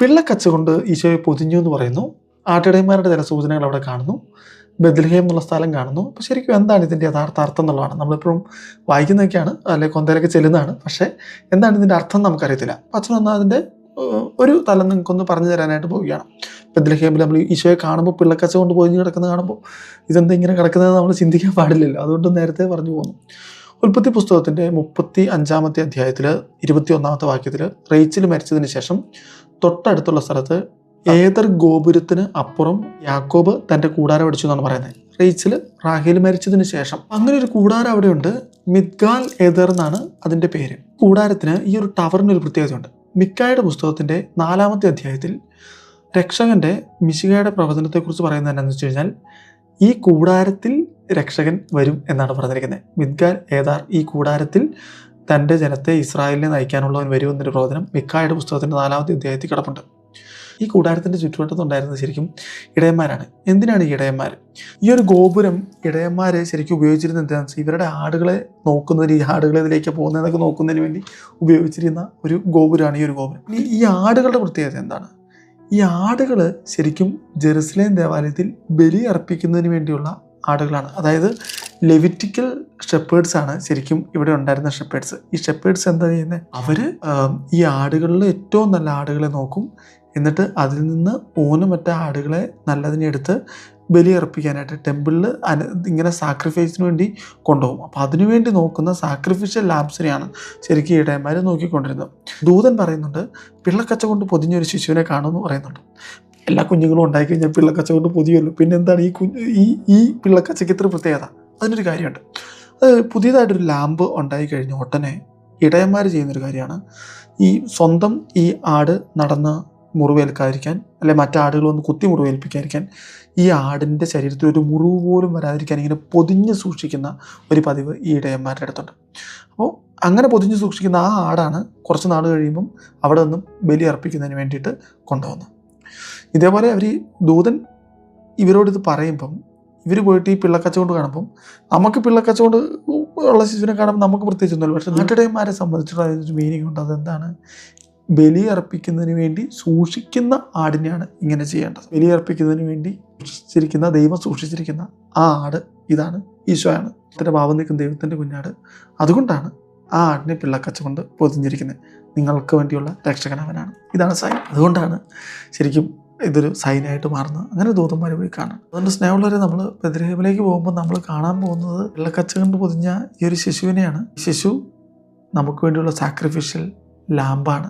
പിള്ളക്കച്ച കൊണ്ട് ഈശോയെ പൊതിഞ്ഞു എന്ന് പറയുന്നു. ആട്ടിടയന്മാരുടെ ചില സൂചനകൾ അവിടെ കാണുന്നു. ബദൽഹേം എന്നുള്ള സ്ഥലം കാണുന്നു. അപ്പോൾ ശരിക്കും എന്താണ് ഇതിന്റെ യഥാർത്ഥ അർത്ഥം എന്നുള്ളതാണ്. നമ്മളിപ്പോഴും വായിക്കുന്നതൊക്കെയാണ്. അല്ലെങ്കിൽ കൊന്തയിലൊക്കെ ചെല്ലുന്നതാണ്. പക്ഷേ എന്താണ് ഇതിന്റെ അർത്ഥം നമുക്കറിയത്തില്ല. അപ്പം അച്ഛൻ വന്നാൽ അതിന്റെ ഒരു തലം നിങ്ങൾക്കൊന്ന് പറഞ്ഞു തരാനായിട്ട് പോവുകയാണ്. ബദൽഹേമിൽ നമ്മൾ ഈശോയെ കാണുമ്പോൾ പിള്ളക്കച്ച കൊണ്ട് പൊതിഞ്ഞ് കിടക്കുന്നത് കാണുമ്പോൾ ഇതെന്താ ഇങ്ങനെ കിടക്കുന്നത് നമ്മൾ ചിന്തിക്കാൻ പാടില്ലല്ലോ. അതുകൊണ്ട് നേരത്തെ പറഞ്ഞു പോകുന്നു ഉൽപ്പത്തി പുസ്തകത്തിന്റെ മുപ്പത്തി അഞ്ചാമത്തെ അധ്യായത്തിൽ ഇരുപത്തി ഒന്നാമത്തെ വാക്യത്തിൽ റേച്ചിൽ മരിച്ചതിന് ശേഷം തൊട്ടടുത്തുള്ള സ്ഥലത്ത് ഏതർ ഗോപുരത്തിന് അപ്പുറം യാക്കോബ് തന്റെ കൂടാരം അടിച്ചു എന്നാണ് പറയുന്നത്. റേച്ചിൽ റാഹേൽ മരിച്ചതിന് ശേഷം. അങ്ങനെ ഒരു കൂടാരം അവിടെയുണ്ട്. മിദ്ഗാൽ ഏതർ എന്നാണ് അതിന്റെ പേര്. കൂടാരത്തിന് ഈ ഒരു ടവറിന് ഒരു പ്രത്യേകതയുണ്ട്. മിക്കായുടെ പുസ്തകത്തിന്റെ നാലാമത്തെ അധ്യായത്തിൽ രക്ഷകന്റെ മിശികയുടെ പ്രവചനത്തെക്കുറിച്ച് പറയുന്നത് എന്നാന്ന് വെച്ച് കഴിഞ്ഞാൽ ഈ കൂടാരത്തിൽ രക്ഷകൻ വരും എന്നാണ് പറഞ്ഞിരിക്കുന്നത്. മിദ്ഗാൽ ഏതാർ ഈ കൂടാരത്തിൽ തന്റെ ജനത്തെ ഇസ്രായേലിനെ നയിക്കാനുള്ളവൻ വരും എന്നൊരു പ്രവചനം മിക്കായുടെ പുസ്തകത്തിന്റെ നാലാമത്തെ അധ്യായത്തിൽ കിടപ്പുണ്ട്. ഈ കൂടാരത്തിന്റെ ചുറ്റുവട്ടത്തുണ്ടായിരുന്നത് ശരിക്കും ഇടയന്മാരാണ്. എന്തിനാണ് ഈ ഇടയന്മാർ? ഈ ഒരു ഗോപുരം ഇടയന്മാരെ ശരിക്കും ഉപയോഗിച്ചിരുന്ന എന്താണെന്ന് വെച്ചാൽ ഇവരുടെ ആടുകളെ നോക്കുന്നതിന് ഈ ആടുകളെ ഇതിലേക്ക് പോകുന്നതൊക്കെ നോക്കുന്നതിന് വേണ്ടി ഉപയോഗിച്ചിരുന്ന ഒരു ഗോപുരമാണ് ഈ ഒരു ഗോപുരം. ഈ ഈ ആടുകളുടെ പ്രത്യേകത എന്താണ്? ഈ ആടുകൾ ശരിക്കും ജെറുസലേം ദേവാലയത്തിൽ ബലി അർപ്പിക്കുന്നതിന് വേണ്ടിയുള്ള ആടുകളാണ്. അതായത് ലെവിറ്റിക്കൽ ഷെപ്പേഡ്സ് ആണ് ശരിക്കും ഇവിടെ ഉണ്ടായിരുന്ന ഷെപ്പേഡ്സ്. ഈ ഷെപ്പേഡ്സ് എന്താ ചെയ്യുന്നത് അവർ ഈ ആടുകളിൽ ഏറ്റവും നല്ല ആടുകളെ നോക്കും. എന്നിട്ട് അതിൽ നിന്ന് ഊനമറ്റ ആടുകളെ നല്ലതിനെടുത്ത് ബലിയർപ്പിക്കാനായിട്ട് ടെമ്പിളിൽ അന ഇങ്ങനെ സാക്രിഫൈസിന് വേണ്ടി കൊണ്ടുപോകും. അപ്പോൾ അതിനുവേണ്ടി നോക്കുന്ന സാക്രിഫിഷ്യൽ ലാബ്സിനെയാണ് ശരിക്കും ഇടയന്മാർ നോക്കിക്കൊണ്ടിരുന്നത്. ദൂതൻ പറയുന്നുണ്ട് പിള്ളക്കച്ച കൊണ്ട് പൊതിഞ്ഞൊരു ശിശുവിനെ കാണുമെന്ന് പറയുന്നുണ്ട്. എല്ലാ കുഞ്ഞുങ്ങളും ഉണ്ടാക്കി കഴിഞ്ഞാൽ പിള്ളക്കച്ച കൊണ്ട് പുതിയല്ലോ പിന്നെ എന്താണ് ഈ കുഞ്ഞ് ഈ ഈ പിള്ളക്കച്ചയ്ക്ക് ഇത്ര പ്രത്യേകത? അതിനൊരു കാര്യമുണ്ട്. അത് പുതിയതായിട്ടൊരു ലാമ്പ് ഉണ്ടായി കഴിഞ്ഞ ഉടനെ ഇടയന്മാർ ചെയ്യുന്നൊരു കാര്യമാണ്. ഈ സ്വന്തം ഈ ആട് നടന്ന് മുറിവേൽക്കാതിരിക്കാൻ അല്ലെ മറ്റാടുകൾ വന്ന് കുത്തി മുറിവേൽപ്പിക്കാതിരിക്കാൻ ഈ ആടിന്റെ ശരീരത്തിൽ ഒരു മുറിവ് പോലും വരാതിരിക്കാൻ ഇങ്ങനെ പൊതിഞ്ഞ് സൂക്ഷിക്കുന്ന ഒരു പതിവ് ഈ ഇടയന്മാരുടെ അടുത്തുണ്ട്. അപ്പോൾ അങ്ങനെ പൊതിഞ്ഞ് സൂക്ഷിക്കുന്ന ആ ആടാണ് കുറച്ച് നാൾ കഴിയുമ്പം അവിടെ നിന്നും ബലി അർപ്പിക്കുന്നതിന് വേണ്ടിയിട്ട് കൊണ്ടുപോകുന്നത് ഇതേപോലെ അവർ ദൂതൻ ഇവരോട് ഇത് പറയുമ്പം ഇവർ പോയിട്ട് ഈ പിള്ളക്കച്ചവണ്ട് കാണുമ്പം നമുക്ക് പിള്ളക്കച്ചവണ്ട് ഉള്ള ശിശുവിനെ കാണുമ്പോൾ നമുക്ക് പ്രത്യേകിച്ച് ഒന്നുമില്ല. പക്ഷേ നാട്ടിടയന്മാരെ സംബന്ധിച്ചിട്ടുള്ള ഒരു മീനിങ് ഉണ്ട്. അതെന്താണ്? ബലി അർപ്പിക്കുന്നതിന് വേണ്ടി സൂക്ഷിക്കുന്ന ആടിനെയാണ് ഇങ്ങനെ ചെയ്യേണ്ടത്. ബലി അർപ്പിക്കുന്നതിന് വേണ്ടി സൂക്ഷിച്ചിരിക്കുന്ന ദൈവം സൂക്ഷിച്ചിരിക്കുന്ന ആ ആട് ഇതാണ് ഈശോയാണ്. അതിന്റെ ഭാവം നിൽക്കുന്ന ദൈവത്തിന്റെ കുഞ്ഞാട്. അതുകൊണ്ടാണ് ആ ആടിനെ പിള്ളക്കച്ച കൊണ്ട് പൊതിഞ്ഞിരിക്കുന്നത് നിങ്ങൾക്ക് വേണ്ടിയുള്ള രക്ഷകനവനാണ്. ഇതാണ് സൈൻ. അതുകൊണ്ടാണ് ശരിക്കും ഇതൊരു സൈനായിട്ട് മാറുന്നത്. അങ്ങനെ ദൂതന്മാർ പോയി കാണാം. അതുകൊണ്ട് സ്നേഹമുള്ളവരെ നമ്മൾ ബദ്രഹേമിലേക്ക് പോകുമ്പോൾ നമ്മൾ കാണാൻ പോകുന്നത് വെള്ളക്കച്ച കൊണ്ട് പൊതിഞ്ഞ ഈ ഒരു ശിശുവിനെയാണ്. ശിശു നമുക്ക് വേണ്ടിയുള്ള സാക്രിഫിഷ്യൽ ലാമ്പാണ്